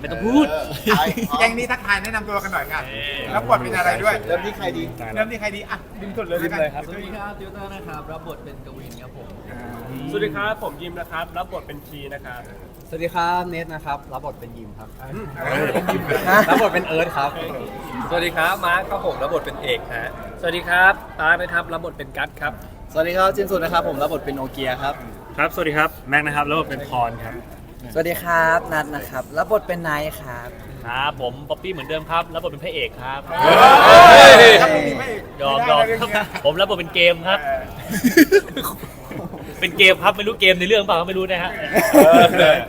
ไม่ต้องพูดแกงนี้ทักทายแนะนำตัวกันหน่อยค่ะแล้วบทเป็นอะไรด้วย เริ่มที่ใครดี เริ่มที่ใครดีอะดึงสุดเลยดึงเลยครับสวัสดีครับติวเตอร์นะครับ รับบทเป็นกวินครับผม สวัสดีครับ ผมยิมนะครับ รับบทเป็นคีนะครับสวัสดีครับเนทนะครับ รับบทเป็นยิมครับ รับบทเป็นเอิร์ธครับ สวัสดีครับมาร์คครับผมรับบทเป็นเอกฮะสวัสดีครับตาร์คนะครับรับบทเป็นกัตครับสวัสดีครับจินสุนนะครับผมรับบทเป็นโอเกียครับ ครับ สวัสดีครับ แม็กนะครับ แล้วเป็นพรครับ สวัสดีครับนัทนะครับรับบทเป็นไนท์ครับครับผมป๊อปปี้เหมือนเดิมครับแล้วบทเป็นพระเอกครับครับผมไม่ยอมยอมไได้เรื่องเนี้ยผมรับบทเป็นเกมครับ เป็นเกมครับไม่รู้เกมในเรื่องเปล่าก็ไม่รู้นะฮะ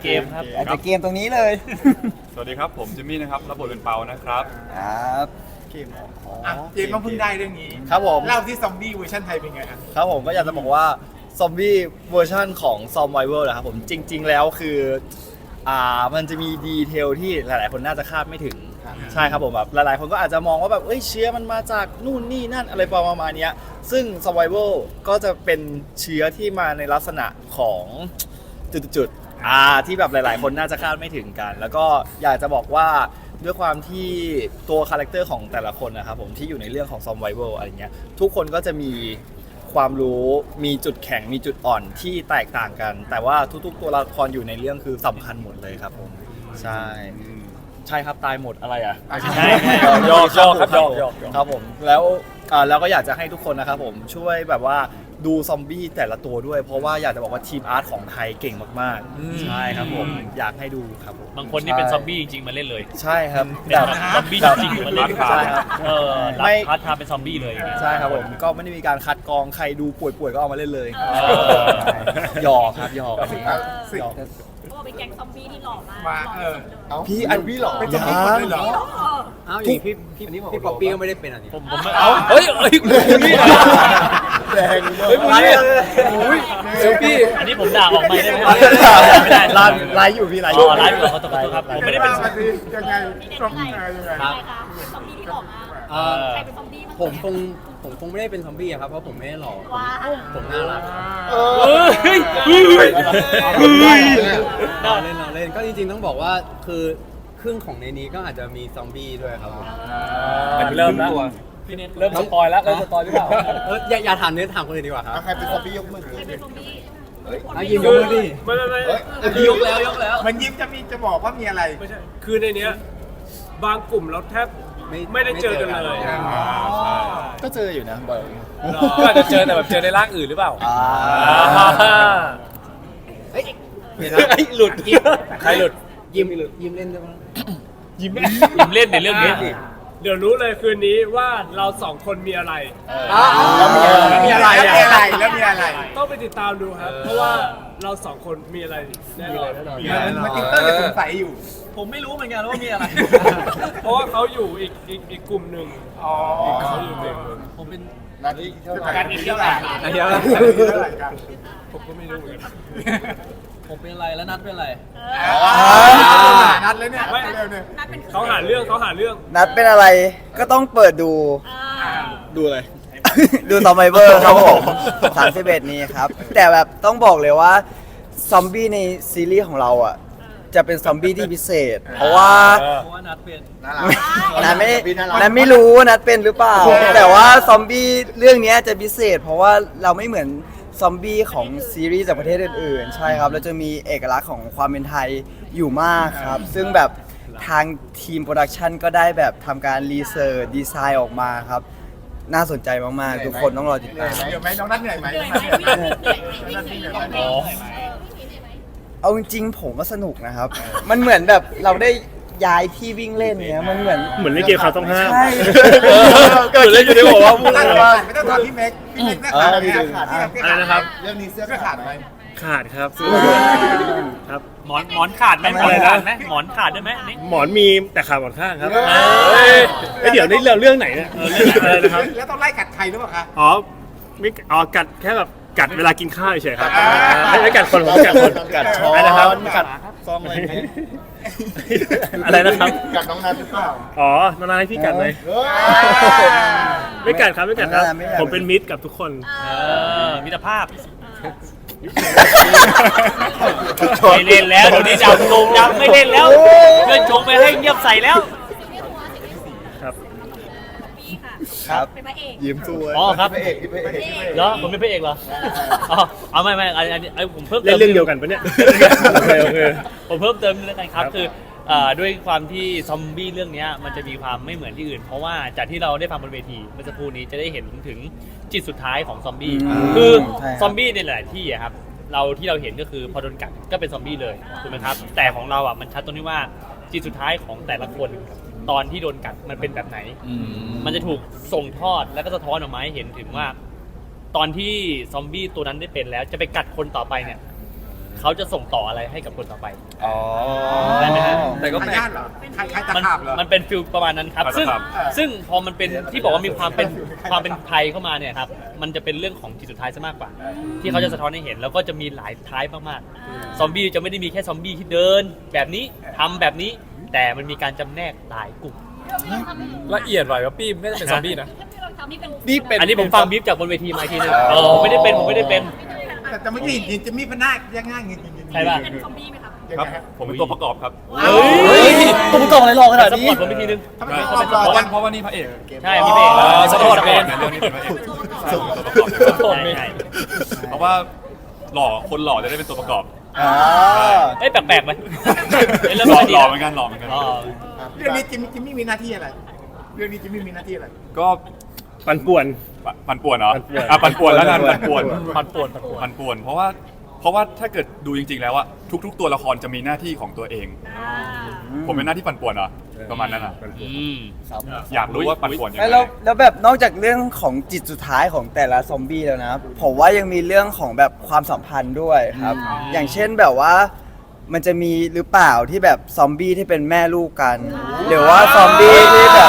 เกมครับอาจจะเกมตรงนี้เลย สวัสดีครับผมจิมมี่นะครับรับบทเป็นเปานะครับครับอะเจมส์ก็เพิ่งได้เรื่องนี้ครับผมเล่าที่ซอมบี้เวอร์ชันไทยเป็นไงอะครับผมก็อยากจะบอกว่า ซอมบี้เวอร์ชันของซอมไวเวอร์นะครับผมจริง ๆ แล้วคืออ่ามันจะมีดีเทลที่หลาย ๆ คนน่าจะคาดไม่ถึง ใช่ครับผมแบบหลาย ๆ คนก็อาจจะมองว่าแบบเอ้ยเชื้อมันมาจากนู่นนี่นั่นอะไรประมาณเนี้ยซึ่ง survival ก็จะเป็นเชื้อที่มาในลักษณะของจุดๆๆอ่าที่แบบหลาย ๆ คนน่าจะคาดไม่ถึงกัน แล้วก็อยากจะบอกว่าด้วยความที่ตัวคาแรคเตอร์ของแต่ละคนนะครับผมที่อยู่ในเรื่องของ survival อะไรเงี้ยทุกคนก็จะมี ความรู้มีจุดแข็งมีจุดอ่อนที่แตกต่างกัน แต่ว่าทุกๆ ตัวละครอยู่ในเรื่องคือสำคัญหมดเลยครับผมใช่ใช่ครับตายหมดอะไรอะใช่ยอกยอกครับยอกยอกครับผมแล้วอ่าแล้วก็อยากจะให้ทุกคนนะครับผมช่วยแบบว่า ดูซอมบี้แต่ละตัวด้วย เพราะว่าอยากจะบอกว่าทีมอาร์ตของไทยเก่งมากๆใช่ครับผม อยากให้ดูครับผมบางคนนี่เป็นซอมบี้จริงๆมาเล่นเลยใช่ครับเป็นแบบ ซอมบี้จริงๆมาเล่นใช่ครับ เออรับไม่ พาร์ทไทม์เป็นซอมบี้เลยอย่างเงี้ย ใช่ครับผมก็ไม่ได้มีการคัดกรองใครดูป่วยๆก็เอามาเล่นเลยอหยอกครับหยอกสิหยอก เขาบอกเป็นแก๊งซอมบี้ที่หล่อมากมาหล่อเอที่อ สุดเลยพี่อันพี่หรอ เป็นซอมบี้คนเลยเหรอนี่หล่ออ้าวอย่างนี้พี่พี่พี่ป๊อปปี้ก็ไม่ได้เป็นอันนี้ ผมผมไม่เอาเฮ้ยเฮ้ยนี่ แรงเฮ้ยมึงเนี่ยอุ้ยเซลฟี่ อันนี้ผมด่าออกไปได้ไหมไม่ได้ไลฟ์ไลฟ์อยู่พี่ไลฟ์อ๋อไลฟ์อยู่ขอโทษขอโทษครับผมไม่ได้เป็นมาสิยังไงนี่เด็กซอมอะไรบี้อะไรยังไงใครคะเป็นซอมบี้ที่หล่อมากเอ่อใครเป็นซอมบี้บ้างผมคงผมคงไม่ได้เป็นซอมบี้อะครับเพราะผมไม่ได้หล่อว้าผมน่ารักเฮ้ยเฮ้ยเฮ้ยเราเล่นเราเล่นก็จริงๆต้องบอกว่าคือครึ่งของในนี้ก็อาจจะมีซอมบี้ด้วยครับผมเริ่มแล้ว เริ่มสปอยแล้วเริ่มสปอยหรือเปล่าเอออย่าอย่าถามเนื้อถามคนอื่นดีกว่าครับใครเป็นซอมบี้ยกมือใครเป็นซอมบี้เอายิมยกมือดิ ไม่ไม่ไม่ยกแล้วยกแล้ว มันยิ้มจะมีจะบอกว่ามีอะไร ไม่ใช่คือในเนี้ยบางกลุ่มเราแทบไม่ได้เจอกันเลยก็เจออยู่นะบ่อยก็อาจจะเจอแต่แบบเจอในร่างอื่นหรือเปล่าอ่าเฮ้ยไอ้หลุดยิ้มใครหลุดยิมยิมเล่นได้ปะยิ้มยิ้มเล่นในเรื่องนี้ เดี๋ยวรู้เลยคืนนี้ว่าเราสองคนมีอะไร แล้วมีอะไรมีอะไรแล้วมีอะไรแล้วมีอะไร ต้องไปติดตามดูครับ เพราะว่าเราสองคนมีอะไรแน่นอน มันติดเตอร์จะสงสัยอยู่ผมไม่รู้เหมือนกันว่ามีอะไร เพราะว่าเขาอยู่อีกอีกอีกกลุ่มหนึ่งอ๋อเขาอยู่หนึ่งผมเป็นนาทีเท่าไหร่การอีกเท่าไหร่อันเดียวนะเท่าไหร่กันผมก็ไม่รู้เหมือนกัน ผมเป็นอะไรแล้วนัดเป็นอะไร นัดเลยเนี่ยไม่เร็วเนี่ยนัดเป็นเขาหาเรื่องเขาหาเรื่องนัดเป็นอะไรก็ต้องเปิดดูอ่าดูเลยดูซอมไบเวอร์ครับผม31นี้ครับ แต่แบบต้องบอกเลยว่า ซอมบี้ในซีรีส์ของเราอะ จะเป็นซอมบี้ที่พิเศษ เพราะว่า เพราะว่านัดเป็นนัดไม่นัดไม่รู้ว่านัดเป็นหรือเปล่า แต่ว่าซอมบี้เรื่องเนี้ยจะพิเศษ เพราะว่าเราไม่เหมือน ซอมบี้ของซีรีส์จากประเทศอื่นๆ ใช่ครับ แล้วจะมีเอกลักษณ์ของความเป็นไทยอยู่มากครับ ซึ่งแบบทางทีมโปรดักชันก็ได้แบบทำการรีเสิร์ชดีไซน์ออกมาครับ น่าสนใจมากๆ ทุกคนต้องรอติดตามเหนื่อยไหมน้องนัดเหนื่อยไหมเหนื่อยไหมวิ่งเหนื่อยวิ่งเหนื่อยวิ่งเหนื่อยอ๋อ เอาจริงๆผมก็สนุกนะครับ มันเหมือนแบบเราได้ ย้ายที่วิ่งเล่นเนี้ยมันเหมือน เหมือนเล่นเกมข่าวต้องห้ามใช่ เกิดเล่นอยู่ในหัวว่าพูดไม่อะไรต้องว่าไม่ต้องถามพี่เม็กพี่เม็กเสื้อขาดไหมขาดที่อะไรนะครับ เรื่องนี้เสื้อขาดไหมขาดครับครับ หมอนหมอนขาดไหมหมอนขาดไหมหมอนขาดได้ไหมอันนี้ หมอนมีแต่ขาหมอนข้างครับเอ้ยเอ้ยเดี๋ยวนี่เราเรื่องไหนเนี่ยเออเรื่องอะไรนะครับ แล้วต้องไล่กัดใครหรือเปล่าคะ อ๋อไม่อ๋อกัดแค่แบบกัดเวลากินข้าวเฉยๆครับอ่า ไม่ไม่กัดคนผมกัดคน กัดช้อนอะไรนะครับ กัดซองอะไรอย่างเงี้ย อะไรนะครับ กัดน้องนัทหรือเปล่าอ๋อนานๆให้พี่กัดเลยเฮ้ยไม่กัดครับไม่กัดครับ ไม่กัด ผมเป็นมิตรกับทุกคน เออมิตรภาพไม่เล่นแล้วเดี๋ยวนี้ดับโด่งดังไม่เล่นแล้วเพื่อนชงไปให้เงียบใส่แล้ว ค่ะครับ เป็นพระเอกยิ้มสู้อ๋อครับพะเอกพระเอก เหรอผมเป็นพระเอกเหรออ๋อเอาไม่ไม่อันอันนี้ไอ้ผมเพิ่มเล่นเรื่องเดียวกันปะเนี่ย โอเคโอเค ผมเพิ่มเติมนิดนึงแล้วกันครับ ครับ คือเอ่อด้วยความที่ซอมบี้เรื่องเนี้ยมันจะมีความไม่เหมือนที่อื่น เพราะว่าจากที่เราได้ฟังบนเวทีเมื่อสักครู่นี้จะได้เห็นถึงจิตสุดท้ายของซอมบี้อืมคือใช่ครับ ซอมบี้ในหลายๆที่อะครับเราที่เราเห็นก็คือพอโดนกัดก็เป็นซอมบี้เลยถูกไหมครับแต่ของเราอะมันชัดตรงที่ว่าจิตสุดท้ายของแต่ละคน ตอนที่โดนกัดมันเป็นแบบไหน อืมมันจะถูกส่งทอดแล้วก็สะท้อนออกมาให้เห็นถึงว่า ตอนที่ซอมบี้ตัวนั้นได้เป็นแล้วจะไปกัดคนต่อไปเนี่ยเขาจะส่งต่ออะไรให้กับคนต่อไป อ๋อได้ไหมฮะ แต่ก็ทาแปลยากทเหรอใครใครตะมันขาบเหรอ มันเป็นฟิลประมาณนั้นครับตะซึ่งขาบซึ่งพอมันเป็นที่บอกว่ามีความเป็นความเป็นไทยเข้ามาเนี่ยครับ มันจะเป็นเรื่องของจิตสุดท้ายซะมากกว่า ที่เขาจะสะท้อนให้เห็นแล้วก็จะมีหลายท้ายมากๆซอมบี้จะไม่ได้มีแค่ซอมบี้ที่เดิน แบบนี้ทำแบบนี้ แต่มันมีการจำแนกหลายกลุ่ม ละเอียดหน่อยว่าปี้ไม่ได้เป็นซอมบี้นะที่เราทำนี่เป็นนี่เป็นอันนี้ผมฟังบีฟจากบนเวทีมาอีกทีนึงอ๋อ เออผมไม่ได้เป็นผมไม่ได้เป็น แต่แต่เมื่อกี้เห็นจะมีพนักยังง่ายเงินจริงๆใช่ป่ะ เป็นซอมบี้ไหมครับยังครับไงฮะผมเป็นตัวประกอบครับเฮ้ยตุ้มกล่องอะไรรอขนาดสนี้ปอร์ตผมอีกทีนึงทำไมไม่เพตอบรอจังราะว่านี่พระเอกใช่พี่เบกอ๋อ สปอร์ตเป็นในเรื่องนี้เป็นพระเอกใช่ใช่ เพราะว่าหล่อคนหล่อจะได้เป็นตัวประกอบ อ่าเอ้ยแปลกๆไหมเอ้ยเริ่มหล่อไม่ดีหล่อแล้วเหมือนกันหล่อเหมือนกัน อ๋อเรื่องนี้จิมจิมมี่มีหน้าที่อะไร เรื่องนี้จิมมี่มีหน้าที่อะไร ก็ปันป่วนปันป่วนเหรออะปันป่วนแล้วกันปันป่วนปันป่วนปันป่วน ปันป่วน เพราะว่าเพราะว่าถ้าเกิดดูจริง ๆ แล้วอะทุก ๆ ตัวละครจะมีหน้าที่ของตัวเอง ผมเป็นหน้าที่ปันป่วนเหรอ ประมาณนั้นอะอืมอยากรู้ว่าปันป่วนยังไง แล้วแล้วแบบนอกจากเรื่องของจิตสุดท้ายของแต่ละซอมบี้แล้วนะผมว่ายังมีเรื่องของแบบความสัมพันธ์ด้วยครับ อย่างเช่นแบบว่า มันจะมีหรือเปล่าที่แบบซอมบี้ที่เป็นแม่ลูกกัน หรือว่าซอมบี้ที่แบบ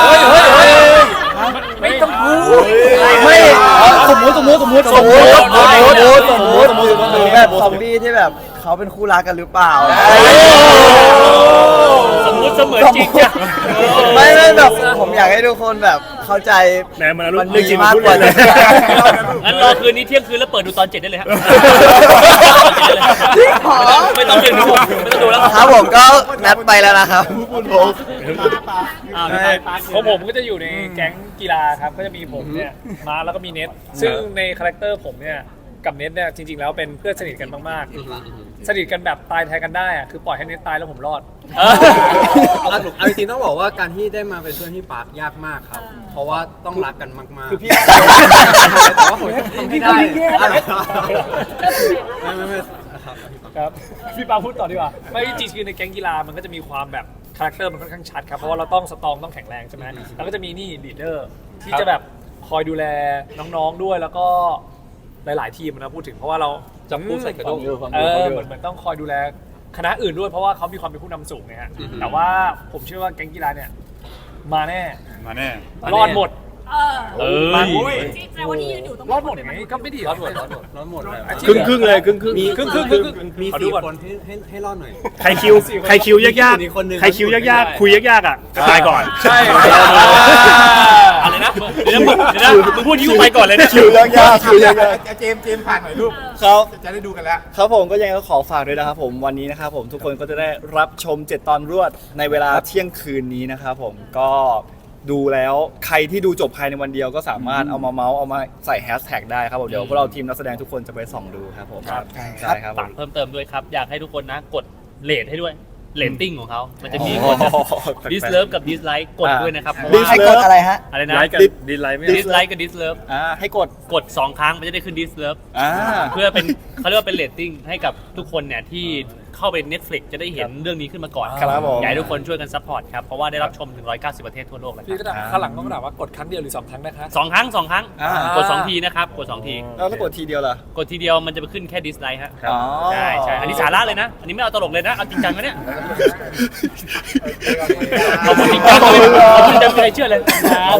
ไม่ต้องพูดไม่สมมติสมมติสมมติสมมติสมมติสมมติสมมติสมมติหรือแบบซอมบี้ที่แบบเขาเป็นคู่รักกันหรือเปล่าสมมุติ เสมือนจริงจ้ะไม่ไม่แบบผมอยากให้ทุกคนแบบเข้าใจแหมมันเอาเรื่องมันจริงมีมากพูดกว่าเลย งั้นรอคืนนี้เที่ยงคืนแล้วเปิดดูตอนเจ็ดได้เลยฮะจริงเหรอ ไม่ต้องดูไม่ต้องดูแล้วครับผมก็นัดไปแล้วนะครับ อ่าใช่ของผมก็จะอยู่ในแก๊งกีฬาครับ ก็จะมีผมเนี่ย มาแล้วก็มีเน็ต ซึ่งในคาแรคเตอร์ผมเนี่ย กับเน็ตเนี่ยจริง ๆ แล้วเป็นเพื่อนสนิทกันมากๆ สนิทกันแบบตายแทนกันได้อะคือปล่อยให้เน็ตตายแล้วผมรอด เอาเอาจริงๆต้องบอกว่าการที่ได้มาเป็นเพื่อนที่ปาร์คยากมากครับ เพราะว่าต้องรักกันมากๆคือพี่แต่ว่าผมทำไม่ได้อะไรไม่ไม่ไม่ครับ ครับ พี่ปาพูดต่อดีกว่า ไม่จริงๆคือในแก๊งกีฬามันก็จะมีความแบบคาแรคเตอร์มันค่อนข้างชัดครับ เพราะว่าเราต้องสตรองต้องแข็งแรงใช่ไหมแล้วก็จะมีนี่ลีดเดอร์ที่จะแบบคอยดูแลน้องๆด้วยแล้วก็ หลาย ๆ ทีมนะพูดถึงเพราะว่าเราจับคู่ใส่กระด้งเออเหมือนเหมือนต้องคอยดูแลคณะอื่นด้วยเพราะว่าเขามีความเป็นผู้นำสูงไงฮะแต่ว่าผมเชื่อว่าแก๊งกีฬาเนี่ยมาแน่มาแน่ รอดหมด เออเออมาอุ้ยที่แต่ว่าที่ยืนอยู่ตรงรอดหมดยังไงก็ไม่ดีรอดหมดรอดหมดรอดหมดเลยครึ่งครึ่งๆเลยครึ่งครึ่งมีครึ่งครึ่งครึ่งครึ่งมีขอดูสี่ก่อนคนให้ให้ให้รอดหน่อย ใครคิวใครคิวยากมีคนหนึ่ง ๆใครคิวยากๆคุยยากๆอะก็ตายก่อนใช่ อะไรนะเดี๋ยวนะมึงเดี๋ยวนะมึงพูดที่กูไปก่อนเลยเนี่ยคิวยากๆคิวยากเจมส์เจมส์ผ่านหน่อยรูปๆครับ จะได้ดูกันแล้ว ครับผมก็ยังไงก็ขอฝากด้วยนะครับผมวันนี้นะครับผมทุกคนก็จะได้รับชม 7 ตอนรวดในเวลาเที่ยงคืนนี้นะครับผมก็ ดูแล้วใครที่ดูจบภายในวันเดียวก็สามารถเอามาเมาส์เอามาใส่แฮชแท็กได้ครับผมเดี๋ยวพวกเราทีมนักแสดงทุกคนจะไปส่องดูครับผมครับ ใช่ครับผฝากมเพิ่มเติมด้วยครับ อยากให้ทุกคนนะกดเลทให้ด้วยเลตติ้งของเขา มันจะมีโอ้กดโหดิสเลิฟกับดิสไลค์กดอ่าด้วยนะครับเพราะ Dislike ให้ว่ากดอะไรฮะ อะไรนะไลค์กับดีไลค์ไม่ดิสไลค์กับดิสเลิฟอ่าให้กดกด 2 ครั้งมันจะได้ขึ้นดิสเลิฟอ่า เพื่อเป็นเขาเรียกว่าเป็นเลตติ้งให้กับทุกคนเนี่ยที่ เข้าไป Netflix จะได้เห็นเรื่องนี้ขึ้นมาก่อนครับผมอยากให้ทุกคนช่วยกันซัพพอร์ตครับ เพราะว่าได้รับชมถึง 190 ประเทศทั่วโลกเลยคพี่รับก็ถามข้างหลังต้องถามว่ากดครั้งเดียวหรือสองครั้งนะคะ สองครั้งสองครั้ง อ่า กดสองทีนะครับ กดสองที แล้วถ้ากดทีเดียวล่ะ กดทีเดียวมันจะไปขึ้นแค่ดิสไลค์ฮะอ๋อ ใช่ใช่อันนี้สาระเลยนะ อันนี้ไม่เอาตลกเลยนะ เอาจริงจังนะเนี่ยขอบคุณจริงจังเลยขอบคุณจริงจังไม่เคยเชื่อเลยครับ